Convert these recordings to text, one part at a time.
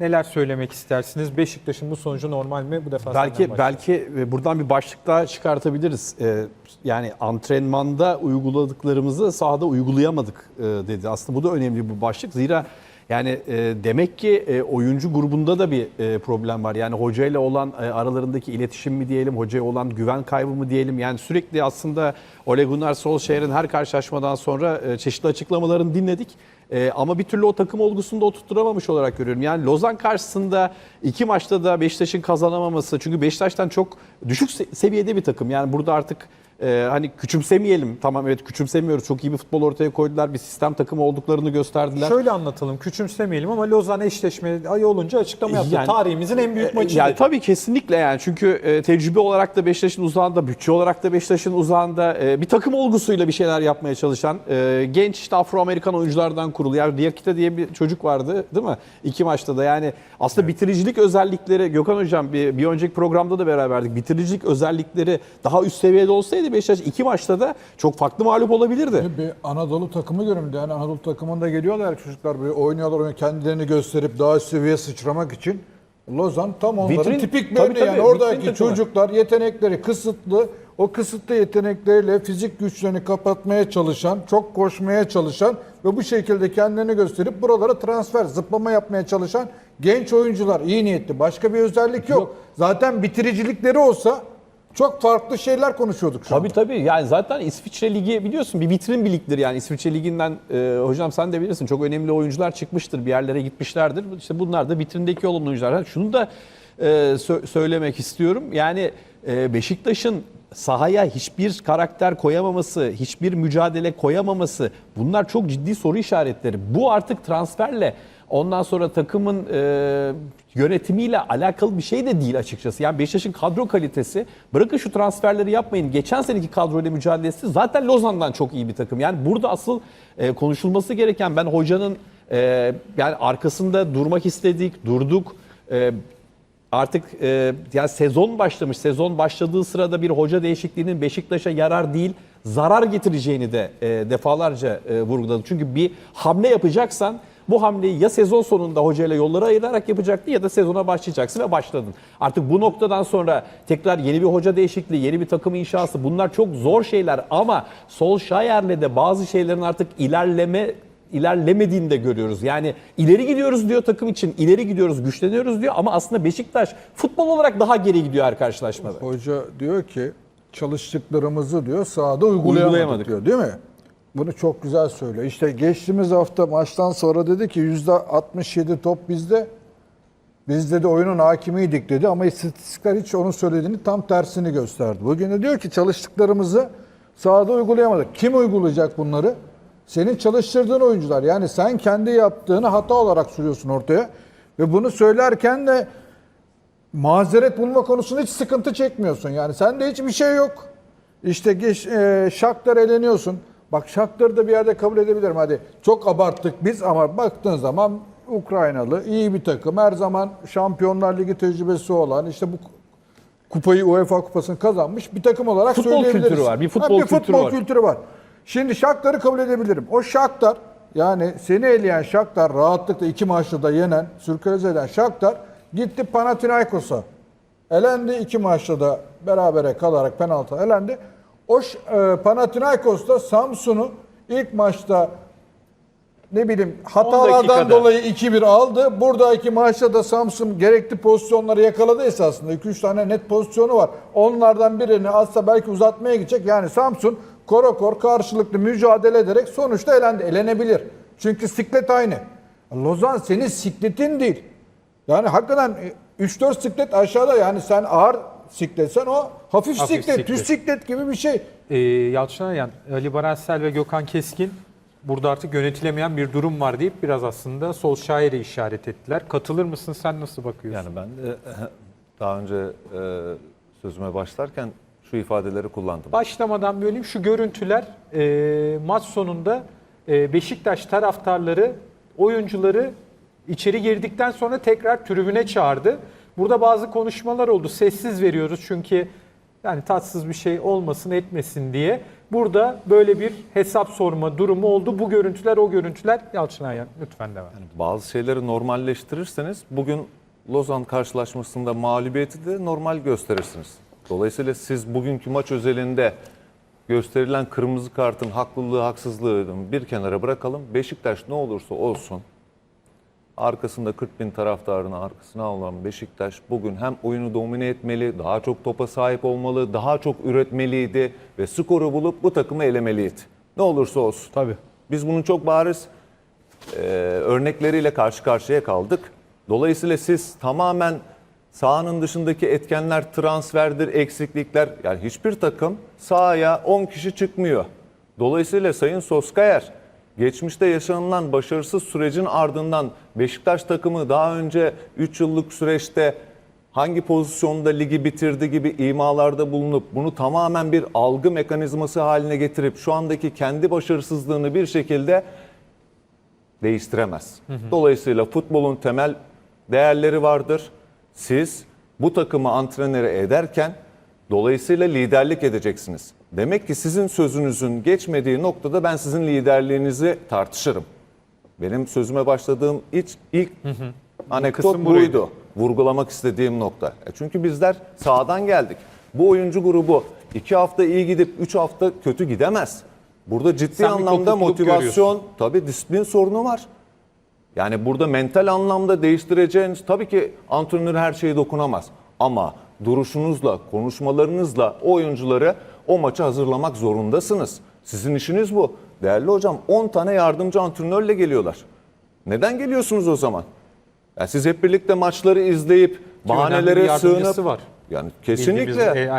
neler söylemek istersiniz? Beşiktaş'ın bu sonucu normal mi? Bu defa Belki belki e, buradan bir başlık daha çıkartabiliriz. Ee, yani antrenmanda uyguladıklarımızı sahada uygulayamadık e, dedi. Aslında bu da önemli bir başlık. Zira yani e, demek ki e, oyuncu grubunda da bir e, problem var. Yani hocayla olan e, aralarındaki iletişim mi diyelim, hocaya olan güven kaybı mı diyelim. Yani sürekli aslında Ole Gunnar Solskjaer'in her karşılaşmadan sonra e, çeşitli açıklamalarını dinledik. E, ama bir türlü o takım olgusunu da oturtturamamış olarak görüyorum. Yani Lozan karşısında iki maçta da Beşiktaş'ın kazanamaması. Çünkü Beşiktaş'tan çok düşük se- seviyede bir takım. Yani burada artık e, hani küçümsemeyelim. Tamam evet küçümsemiyoruz. Çok iyi bir futbol ortaya koydular. Bir sistem takımı olduklarını gösterdiler. Şöyle anlatalım, küçümsemeyelim ama Lozan eşleşme ayı olunca açıklama yaptı. Yani- Tarihimizin en büyük maçı Yani dedi. tabii kesinlikle yani çünkü e, tecrübe olarak da Beşiktaş'ın uzağında, bütçe olarak da Beşiktaş'ın uzağında e, bir takım olgusuyla bir şeyler yapmaya çalışan e, genç işte Afro-Amerikan oyunculardan kurulu. Yani Diakite diye bir çocuk vardı değil mi? İki maçta da yani aslında bitiricilik özellikleri Gökhan Hocam bir, bir önceki programda da beraberdik. Bitiricilik özellikleri daha üst seviyede olsaydı Beşiktaş iki maçta da çok farklı mağlup olabilirdi. Bir Anadolu takımı göründü. Yani Anadolu takımında geliyorlar çocuklar böyle oynuyorlar, oynuyor, kendilerini gösterip daha üst seviyeye sıçramak için. Lozan tam onların Vitrin- tipik bir tabii, örneği. yani tabii, vitrin oradaki çocuklar yetenekleri kısıtlı. O kısıtlı yetenekleriyle fizik güçlerini kapatmaya çalışan, çok koşmaya çalışan ve bu şekilde kendilerini gösterip buralara transfer, zıplama yapmaya çalışan genç oyuncular. iyi niyetli. Başka bir özellik yok. Zaten bitiricilikleri olsa çok farklı şeyler konuşuyorduk şu Tabii anda. tabii yani zaten İsviçre Ligi biliyorsun bir vitrin bir ligdir yani İsviçre Ligi'nden e, hocam sen de bilirsin çok önemli oyuncular çıkmıştır bir yerlere gitmişlerdir. İşte bunlar da vitrindeki olan oyuncular. Şunu da e, sö- söylemek istiyorum yani e, Beşiktaş'ın sahaya hiçbir karakter koyamaması, hiçbir mücadele koyamaması bunlar çok ciddi soru işaretleri. Bu artık transferle Ondan sonra takımın e, yönetimiyle alakalı bir şey de değil açıkçası. Yani Beşiktaş'ın kadro kalitesi, bırakın şu transferleri yapmayın. Geçen seneki kadroyla mücadelesi zaten Lozan'dan çok iyi bir takım. Yani burada asıl e, konuşulması gereken ben hocanın e, yani arkasında durmak istedik, durduk. E, artık e, yani sezon başlamış. Sezon başladığı sırada bir hoca değişikliğinin Beşiktaş'a yarar değil, zarar getireceğini de e, defalarca e, vurguladı. Çünkü bir hamle yapacaksan bu hamleyi ya sezon sonunda hocayla yolları ayırarak yapacaktın ya da sezona başlayacaksın ve başladın. Artık bu noktadan sonra tekrar yeni bir hoca değişikliği, yeni bir takım inşası bunlar çok zor şeyler ama Solskjaer'le de bazı şeylerin artık ilerleme ilerlemediğini de görüyoruz. Yani ileri gidiyoruz diyor takım için, ileri gidiyoruz, güçleniyoruz diyor ama aslında Beşiktaş futbol olarak daha geri gidiyor her karşılaşmada. Hoca diyor ki çalıştıklarımızı diyor sahada uygulayamadık, Uygulayamadık. diyor değil mi? Bunu çok güzel söylüyor. İşte geçtiğimiz hafta maçtan sonra dedi ki %67 top bizde. Biz dedi oyunun hakimiydik dedi ama istatistikler hiç onun söylediğini tam tersini gösterdi. Bugün de diyor ki çalıştıklarımızı sahada uygulayamadık. Kim uygulayacak bunları? Senin çalıştırdığın oyuncular. Yani sen kendi yaptığını hata olarak sürüyorsun ortaya. Ve bunu söylerken de mazeret bulma konusunda hiç sıkıntı çekmiyorsun. Yani sende hiçbir şey yok. İşte geç, e, Shakhtar eleniyorsun. Bak Shakhtar'ı da bir yerde kabul edebilirim. Hadi çok abarttık biz ama baktığın zaman Ukraynalı iyi bir takım. Her zaman Şampiyonlar Ligi tecrübesi olan işte bu kupayı UEFA kupasını kazanmış bir takım olarak Futbol söyleyebiliriz. kültürü var, bir Ha, futbol kültürü futbol var. kültürü var. Şimdi Shakhtar'ı kabul edebilirim. O Shakhtar yani seni eleyen Shakhtar rahatlıkla iki maçta da yenen, sürkalize eden Shakhtar gitti Panathinaikos'a. Elendi iki maçta da berabere kalarak penaltı elendi. O e, Panathinaikos'ta Samsun'u ilk maçta ne bileyim hatalardan dolayı 2-1 aldı. Buradaki maçta da Samsun gerekli pozisyonları yakaladı esasında. 2-3 tane net pozisyonu var. Onlardan birini atsa belki uzatmaya gidecek. Yani Samsun korokor karşılıklı mücadele ederek sonuçta elendi. Elenebilir. Çünkü siklet aynı. Lozan senin sikletin değil. Yani hakikaten e, 3-4 siklet aşağıda yani sen ağır sikletsen o hafif, Hafif siklet, siklet. düz siklet gibi bir şey. Ee, Yalçın Ayayan, Ali Baransel ve Gökhan Keskin burada artık yönetilemeyen bir durum var deyip biraz aslında Solskjaer'i işaret ettiler. Katılır mısın? Sen nasıl bakıyorsun? Yani ben de daha önce e, sözüme başlarken şu ifadeleri kullandım. Başlamadan böleyim şu görüntüler e, maç sonunda e, Beşiktaş taraftarları oyuncuları içeri girdikten sonra tekrar tribüne çağırdı. Burada bazı konuşmalar oldu. Sessiz veriyoruz çünkü yani tatsız bir şey olmasın etmesin diye. Burada böyle bir hesap sorma durumu oldu. Bu görüntüler o görüntüler. Yalçın Ayhan lütfen devam. Bazı şeyleri normalleştirirseniz bugün Lozan karşılaşmasında mağlubiyeti de normal gösterirsiniz. Dolayısıyla siz bugünkü maç özelinde gösterilen kırmızı kartın haklılığı haksızlığı bir kenara bırakalım. Beşiktaş ne olursa olsun arkasında 40 bin taraftarını arkasına alan Beşiktaş bugün hem oyunu domine etmeli, daha çok topa sahip olmalı, daha çok üretmeliydi ve skoru bulup bu takımı elemeliydi. Ne olursa olsun. Tabii. Biz bunun çok bariz e, örnekleriyle karşı karşıya kaldık. Dolayısıyla siz tamamen sahanın dışındaki etkenler transferdir, eksiklikler yani hiçbir takım sahaya 10 kişi çıkmıyor. Dolayısıyla Sayın Soskayer geçmişte yaşanılan başarısız sürecin ardından Beşiktaş takımı daha önce 3 yıllık süreçte hangi pozisyonda ligi bitirdi gibi imalarda bulunup bunu tamamen bir algı mekanizması haline getirip şu andaki kendi başarısızlığını bir şekilde değiştiremez. Dolayısıyla futbolun temel değerleri vardır. Siz bu takımı antrenöre ederken dolayısıyla liderlik edeceksiniz. Demek ki sizin sözünüzün geçmediği noktada ben sizin liderliğinizi tartışırım. Benim sözüme başladığım ilk, ilk anekdot buydu. Vurgulamak istediğim nokta. E çünkü bizler sağdan geldik. Bu oyuncu grubu iki hafta iyi gidip üç hafta kötü gidemez. Burada ciddi Sen bir anlamda kopukluk motivasyon, tabii disiplin sorunu var. Yani burada mental anlamda değiştireceğiniz tabii ki antrenör her şeye dokunamaz. Ama duruşunuzla, konuşmalarınızla o oyuncuları o maça hazırlamak zorundasınız. Sizin işiniz bu. Değerli hocam 10 tane yardımcı antrenörle geliyorlar. Neden geliyorsunuz o zaman? Yani siz hep birlikte maçları izleyip bahanelere sığınıp var. yani kesinlikle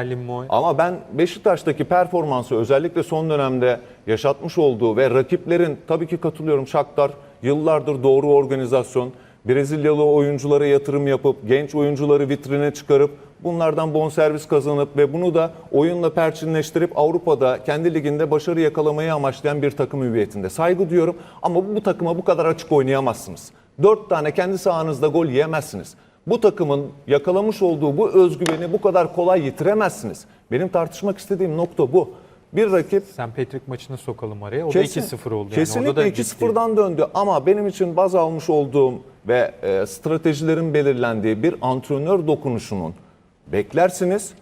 ama ben Beşiktaş'taki performansı özellikle son dönemde yaşatmış olduğu ve rakiplerin tabii ki katılıyorum Shakhtar yıllardır doğru organizasyon, Brezilyalı oyunculara yatırım yapıp genç oyuncuları vitrine çıkarıp bunlardan bonservis kazanıp ve bunu da oyunla perçinleştirip Avrupa'da kendi liginde başarı yakalamayı amaçlayan bir takım hüviyetinde. Saygı diyorum ama bu, takıma bu kadar açık oynayamazsınız. Dört tane kendi sahanızda gol yiyemezsiniz. Bu takımın yakalamış olduğu bu özgüveni bu kadar kolay yitiremezsiniz. Benim tartışmak istediğim nokta bu. Bir rakip St. Patrick maçını sokalım araya. O Kesin- da 2-0 oldu. Yani. Kesinlikle Orada da 2-0'dan döndü ama benim için baz almış olduğum ve e, stratejilerin belirlendiği bir antrenör dokunuşunun beklersiniz,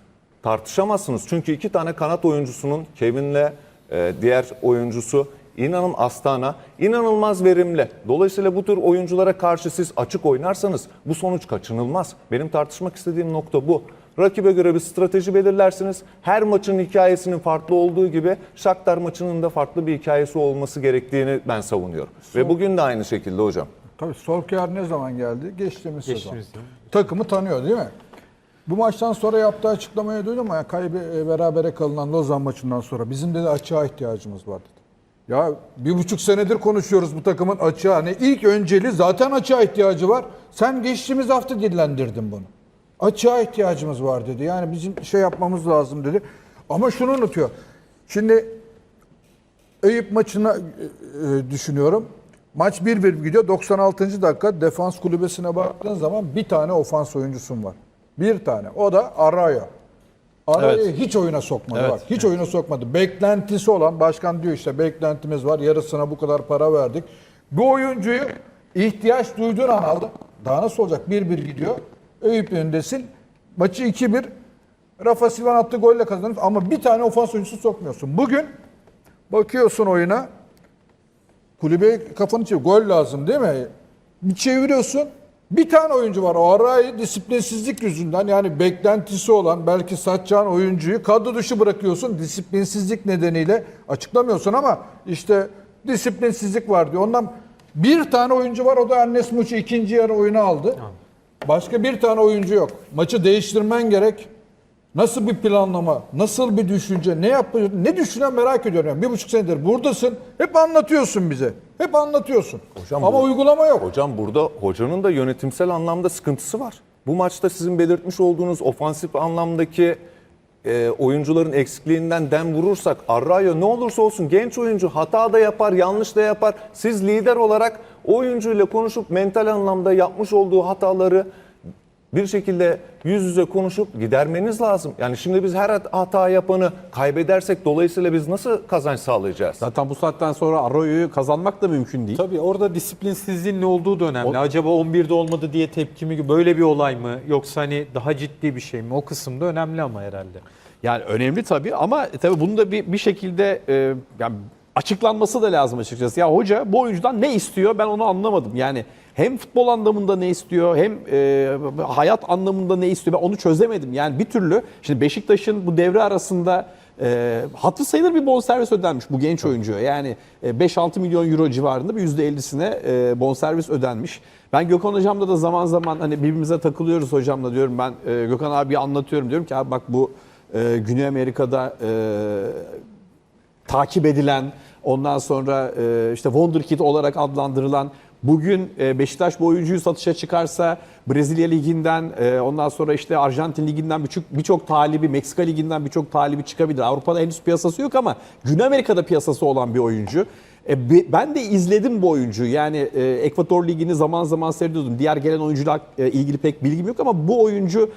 tartışamazsınız. Çünkü iki tane kanat oyuncusunun Kevin'le e, diğer oyuncusu inanın Astana inanılmaz verimli. Dolayısıyla bu tür oyunculara karşı siz açık oynarsanız bu sonuç kaçınılmaz. Benim tartışmak istediğim nokta bu. Rakibe göre bir strateji belirlersiniz. Her maçın hikayesinin farklı olduğu gibi Shakhtar maçının da farklı bir hikayesi olması gerektiğini ben savunuyorum. Ve bugün de aynı şekilde hocam. Tabii Solskjaer ne zaman geldi? Geçtiğimiz, sezon. Geçtiğimiz sezon. Takımı tanıyor değil mi? Bu maçtan sonra yaptığı açıklamayı duydum ama kaybı e, berabere kalınan Lozan maçından sonra bizim dedi açığa ihtiyacımız var dedi. Ya bir buçuk senedir konuşuyoruz bu takımın açığa. Hani ilk önceli zaten açığa ihtiyacı var. Sen geçtiğimiz hafta dillendirdin bunu. Açığa ihtiyacımız var dedi. Yani bizim şey yapmamız lazım dedi. Ama şunu unutuyor. Şimdi Eyüp maçını e, e, düşünüyorum. Maç 1-1 gidiyor. 96. dakika defans kulübesine baktığın zaman bir tane ofans oyuncusun var. Bir tane. O da Araya. Araya'yı Evet. hiç oyuna sokmadı Evet. bak. Hiç oyuna sokmadı. Beklentisi olan başkan diyor işte beklentimiz var. Yarısına bu kadar para verdik. Bu oyuncuyu ihtiyaç duyduğun an aldı. Daha nasıl olacak? 1-1 gidiyor. Eyüp önündesin. Maçı 2-1 Rafa Silvan attığı golle kazanır ama bir tane ofans oyuncusu sokmuyorsun. Bugün bakıyorsun oyuna kulübe kafanı çevir. Gol lazım değil mi? Bir çeviriyorsun. Bir tane oyuncu var. O arayı disiplinsizlik yüzünden yani beklentisi olan belki satacağın oyuncuyu kadro dışı bırakıyorsun. Disiplinsizlik nedeniyle açıklamıyorsun ama işte disiplinsizlik var diyor. Ondan bir tane oyuncu var. O da Annes Muç'u ikinci yarı oyuna aldı. Başka bir tane oyuncu yok. Maçı değiştirmen gerek. Nasıl bir planlama, nasıl bir düşünce, ne yapıyorsun, ne düşünen merak ediyorum. Yani bir buçuk senedir buradasın, hep anlatıyorsun bize. Hep anlatıyorsun. Hocam Ama bu- uygulama yok. Hocam burada hocanın da yönetimsel anlamda sıkıntısı var. Bu maçta sizin belirtmiş olduğunuz ofansif anlamdaki e, oyuncuların eksikliğinden dem vurursak Arrayo ne olursa olsun genç oyuncu hata da yapar, yanlış da yapar. Siz lider olarak oyuncuyla konuşup mental anlamda yapmış olduğu hataları Bir şekilde yüz yüze konuşup gidermeniz lazım. Yani şimdi biz her hata yapanı kaybedersek dolayısıyla biz nasıl kazanç sağlayacağız? Zaten bu saatten sonra Arroyo'yu kazanmak da mümkün değil. Tabii orada disiplinsizliğin ne olduğu da önemli. O- Acaba 11'de olmadı diye tepkimi böyle bir olay mı yoksa hani daha ciddi bir şey mi? O kısımda önemli ama herhalde. Yani önemli tabii ama tabii bunu da bir, bir şekilde e, yani açıklanması da lazım açıkçası. Ya hoca bu oyuncudan ne istiyor ben onu anlamadım. Yani hem futbol anlamında ne istiyor hem e, hayat anlamında ne istiyor ben onu çözemedim. Yani bir türlü şimdi Beşiktaş'ın bu devre arasında e, hatırı sayılır bir bonservis ödenmiş bu genç oyuncuya. Yani e, 5-6 milyon euro civarında bir %50'sine e, bonservis ödenmiş. Ben Gökhan hocamla da zaman zaman hani birbirimize takılıyoruz hocamla diyorum ben e, Gökhan abi anlatıyorum diyorum ki abi bak bu e, Güney Amerika'da e, takip edilen, ondan sonra e, işte Wonderkid olarak adlandırılan bugün e, Beşiktaş bu oyuncuyu satışa çıkarsa Brezilya liginden, e, ondan sonra işte Arjantin liginden birçok birçok talibi, Meksika liginden birçok talibi çıkabilir. Avrupa'da henüz piyasası yok ama Güney Amerika'da piyasası olan bir oyuncu. E, be- ben de izledim bu oyuncuyu. Yani Ekvator Ligi'ni zaman zaman seyrediyordum. Diğer gelen oyuncular e, ilgili pek bilgim yok ama bu oyuncu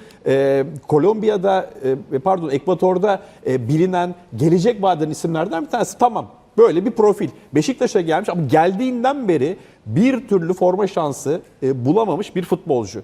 Kolombiya'da pardon Ekvator'da bilinen gelecek vaden isimlerden bir tanesi. Tamam. Böyle bir profil. Beşiktaş'a gelmiş ama geldiğinden beri bir türlü forma şansı e, bulamamış bir futbolcu.